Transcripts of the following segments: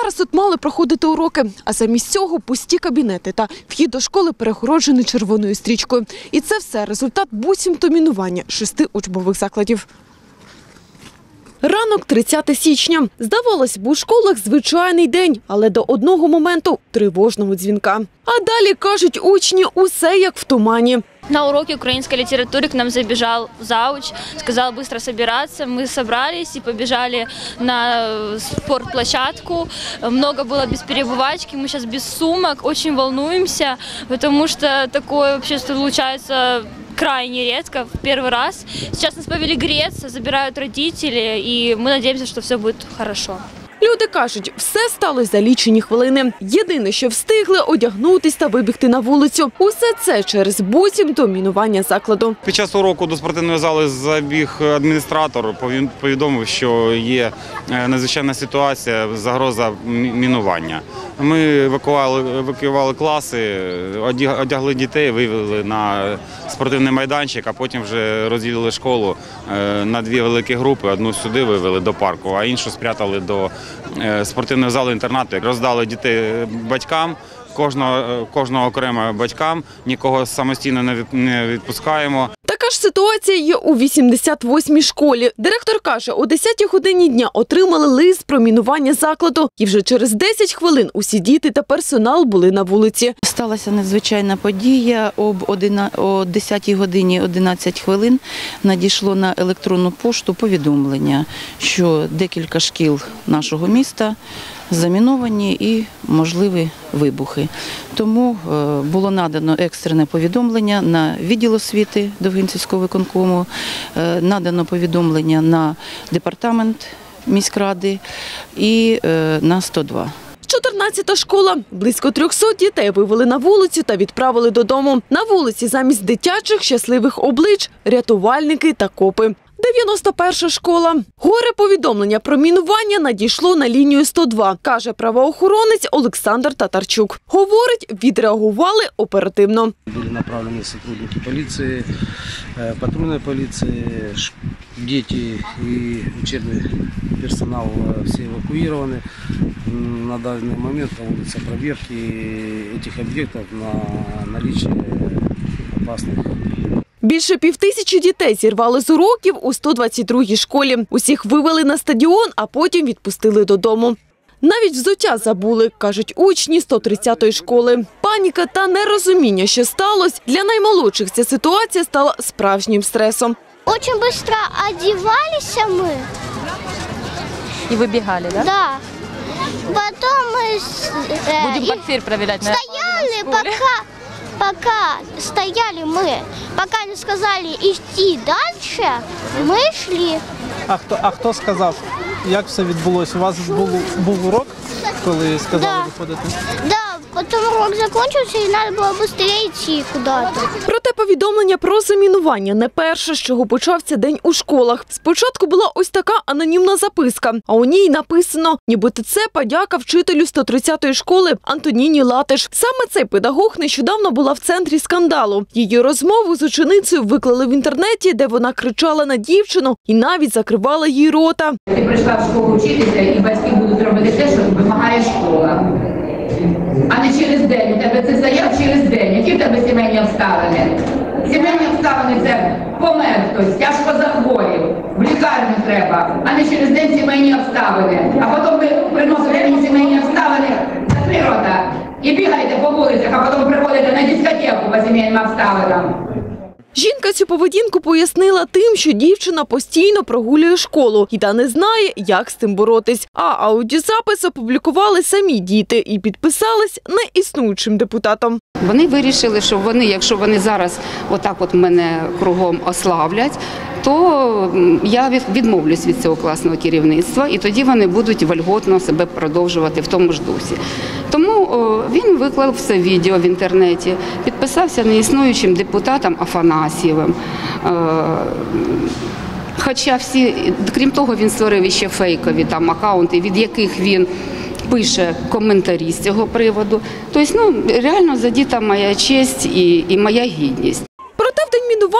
Зараз тут мали проходити уроки, а замість цього пусті кабінети та вхід до школи перегороджений червоною стрічкою. І це все результат буцімто мінування шести учбових закладів. Ранок 30 січня. Здавалось б, у школах звичайний день, але до одного моменту тривожного дзвінка. А далі кажуть учні усе як в тумані. На уроке украинской литературы к нам забежал зауч, сказал быстро собираться. Мы собрались и побежали на э, спортплощадку. Много было без перебывачки, мы сейчас без сумок, очень волнуемся, потому что такое вообще случается крайне редко, в первый раз. Сейчас нас повели греться, забирают родители, и мы надеемся, что все будет хорошо. Люди кажуть, все сталося за лічені хвилини. Єдине, що встигли одягнутись та вибігти на вулицю. Усе це через буцімто мінування закладу. Під час уроку до спортивної зали забіг адміністратор, повідомив, що є е, надзвичайна ситуація, загроза мінування. Ми евакуювали класи, одягли дітей, вивели на спортивний майданчик, а потім вже розділили школу е, на дві великі групи. Одну сюди вивели до парку, а іншу спрятали до е, залу зали інтернату. Роздали дітей батькам. Кожного, е, кожного окремо батькам, нікого самостійно не відпускаємо. Ж ситуація є у 88-й школі. Директор каже, о 10-й годині дня отримали лист про мінування закладу. І вже через 10 хвилин усі діти та персонал були на вулиці. Сталася надзвичайна подія. Об 11 о 10 годині 11 хвилин надійшло на електронну пошту повідомлення, що декілька шкіл нашого міста заміновані і можливі вибухи. Тому е, було надано екстрене повідомлення на відділ освіти Довгинцівського виконкому, е, надано повідомлення на департамент міськради і е, на 102. 14-та школа. Близько 300 дітей вивели на вулицю та відправили додому. На вулиці замість дитячих щасливих облич – рятувальники та копи. 91-ша школа. Горе повідомлення про мінування надійшло на лінію 102, каже правоохоронець Олександр Татарчук. Говорить, відреагували оперативно. Были направлены сотрудники полиции, э, патрульной полиции, ш- дети и учебный персонал э, все эвакуированы. М, На данный момент проводятся проверки этих объектов на наличие опасных Більше півтисячі дітей зірвали з уроків у 122-й школі. Усіх вивели на стадіон, а потім відпустили додому. Навіть взуття забули, кажуть учні 130-ї школи. Паніка та нерозуміння, що сталося, для наймолодших ця ситуація стала справжнім стресом. Очень быстро одевались мы. И выбегали, да? Да. Потом мы с- э, Будем и портфель проверять, наверное, стояли, в школе. пока, пока стояли мы, пока не сказали идти дальше, мы шли. А хто, а хто сказав, як все відбулося? У вас був, був урок, коли сказали Да. виходити? Да, потом урок закончился, и надо было быстрее идти куда-то. Проте повідомлення про замінування не перше, з чого почався день у школах. Спочатку була ось така анонімна записка, а у ній написано, нібито це подяка вчителю 130-ї школи Антоніні Латиш. Саме цей педагог нещодавно була в центрі скандалу. Її розмову з ученицею виклали в інтернеті, де вона кричала на дівчину і навіть закривала їй рота. Ти прийшла в школу вчитися, і батьки будуть робити те, що вимагає школа. А не через день. У тебе це заяв через день. Які в тебе сімейні обставини? Сімейні обставини це помер хтось, тяжко захворів, в лікарню треба, а не через день сімейні обставини. А потім ви приносите мені сімейні обставини, закрий рота і бігайте по вулицях, а потім приходите на дискотеку по сімейним обставинам. Жінка цю поведінку пояснила тим, що дівчина постійно прогулює школу і та не знає, як з цим боротись. А аудіозапис опублікували самі діти і підписались неіснуючим депутатом. Вони вирішили, що вони, якщо вони зараз отак от мене кругом ославлять, то я відмовлюсь від цього класного керівництва, і тоді вони будуть вольготно себе продовжувати в тому ж дусі. Тому він виклав це відео в інтернеті, підписався неіснуючим депутатом Афанасьєвим. Е, Хоча всі, крім того, він створив іще фейкові там акаунти, від яких він пише коментарі з цього приводу. Тобто, ну реально задіта моя честь і, і моя гідність.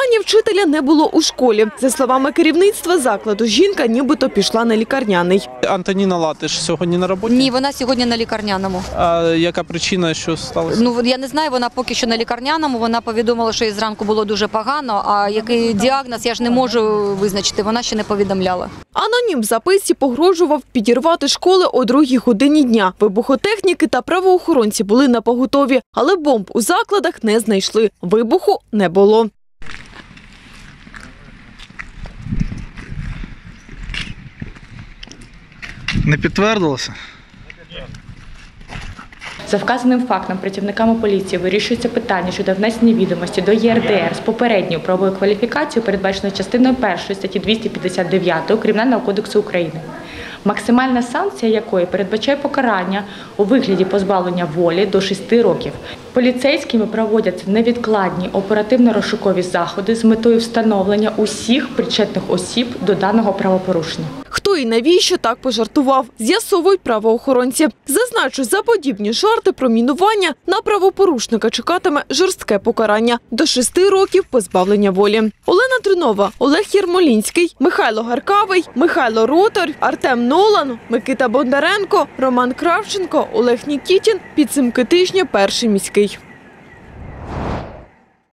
Мінування вчителя не було у школі. За словами керівництва закладу, жінка нібито пішла на лікарняний. Антоніна Латиш сьогодні на роботі. Ні, вона сьогодні на лікарняному. А яка причина, що сталося? Ну я не знаю, вона поки що на лікарняному. Вона повідомила, що їй зранку було дуже погано. А який діагноз я ж не можу визначити. Вона ще не повідомляла. Анонім в записці погрожував підірвати школи о другій годині дня. Вибухотехніки та правоохоронці були на поготові, але бомб у закладах не знайшли. Вибуху не було. Не підтвердилося? За вказаним фактом працівниками поліції вирішується питання щодо внесення відомості до ЄРДР з попередньою правовою кваліфікацією, передбаченою частиною 1 статті 259 Кримінального кодексу України. Максимальна санкція якої передбачає покарання у вигляді позбавлення волі до 6 років. Поліцейськими проводяться невідкладні оперативно-розшукові заходи з метою встановлення усіх причетних осіб до даного правопорушення. І навіщо так пожартував, з'ясовують правоохоронці. Зазначу, за подібні жарти про мінування на правопорушника чекатиме жорстке покарання до шести років позбавлення волі. Олена Тринова, Олег Єрмолінський, Михайло Гаркавий, Михайло Ротор, Артем Нолан, Микита Бондаренко, Роман Кравченко, Олег Нікітін. Підсумки тижня перший міський.